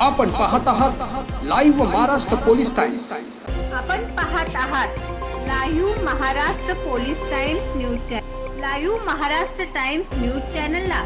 आपण पाहत आहात लाईव्ह महाराष्ट्र पोलीस टाइम्स आपण पाहत आहात live Maharashtra police Times news channel live Maharashtra Times news चॅनलला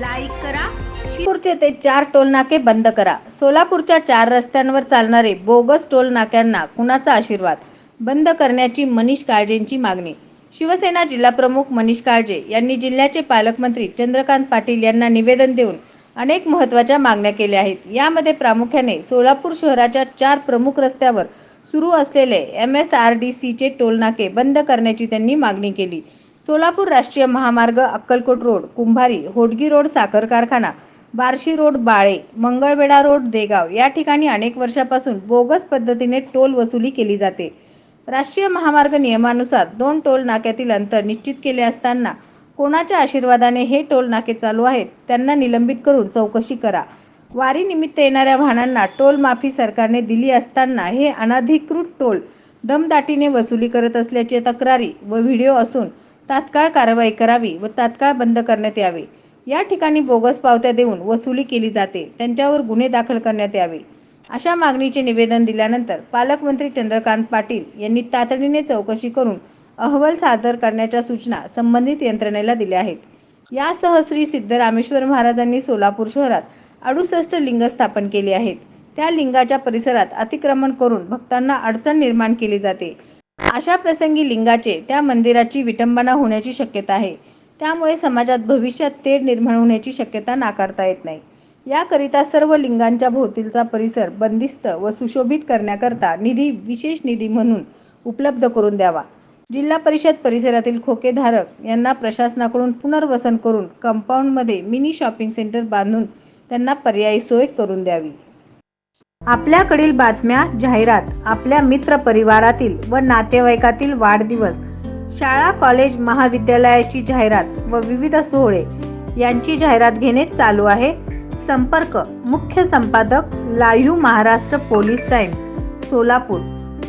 लाईक करा सोलापूरचे ते चार टोल नाके बंद करा. सोलापूरच्या चार रस्त्यांवर चालणारे बोगस टोल नाक्यांना कुणाचा आशीर्वाद? बंद करण्याची मनीष काळजेंची मागणी. शिवसेना जिल्हाप्रमुख मनीष काळजे यांनी जिल्ह्याचे पालकमंत्री चंद्रकांत पाटील यांना निवेदन देऊन अनेक महत्त्वाच्या मागण्या केल्या आहेत. यामध्ये प्रामुख्याने सोलापूर शहराच्या चार प्रमुख रस्त्यावर सुरू असलेले एम एस आर डी सीचे टोलनाके बंद करण्याची त्यांनी मागणी केली. सोलापूर राष्ट्रीय महामार्ग अक्कलकोट रोड कुंभारी होडगी रोड साखर कारखाना बार्शी रोड बाळे मंगळवेढा रोड देगाव या ठिकाणी अनेक वर्षापासून बोगस पद्धतीने टोल वसुली केली जाते. राष्ट्रीय महामार्ग नियमानुसार दोन टोल नाक्यातील अंतर निश्चित केले असताना कोणाच्या आशीर्वादाने हे टोल नाके चालू आहेत त्यांना निलंबित करून चौकशी करा. वारीनिमित्त येणाऱ्या वाहनांना टोल माफी सरकारने दिली असताना हे अनधिकृत टोल दमदाटीने वसुली करत असल्याचे तक्रारी व व्हिडिओ असून तात्काळ कारवाई करावी व तात्काळ बंद करण्यात यावे. या ठिकाणी बोगस पावत्या देऊन वसुली केली जाते त्यांच्यावर गुन्हे दाखल करण्यात यावे. अशा मागणीचे निवेदन दिल्यानंतर पालकमंत्री चंद्रकांत पाटील यांनी तातडीने चौकशी करून अहवाल सादर करण्याच्या सूचना संबंधित यंत्रणेला दिल्या आहेत. यासह श्री सिद्धरामेश्वर महाराजांनी सोलापूर शहरात अडुसष्ट लिंग स्थापन केली आहेत. त्या लिंगाच्या परिसरात अतिक्रमण करून भक्तांना अडचण निर्माण केली जाते. अशा प्रसंगी लिंगाचे त्या मंदिराची विटंबना होण्याची शक्यता आहे. त्यामुळे समाजात भविष्यात तेढ निर्माण होण्याची शक्यता नाकारता येत नाही. याकरिता सर्व लिंगांच्या भोवतीचा परिसर बंदिस्त व सुशोभित करण्याकरता निधी विशेष निधी म्हणून उपलब्ध करून द्यावा. जिल्हा परिषद परिसरातील खोकेधारक यांना प्रशासनाकडून पुनर्वसन करून कंपाऊंडमध्ये मिनी शॉपिंग सेंटर बांधून त्यांना पर्यायी सोय करून द्यावी. आपल्याकडील बातम्या जाहिरात आपल्या मित्र परिवारातील व नातेवाईकातील वाढदिवस शाळा कॉलेज महाविद्यालयाची जाहिरात व विविध सोहळे यांची जाहिरात घेणे चालू आहे. संपर्क मुख्य संपादक live Maharashtra police Times Solapur.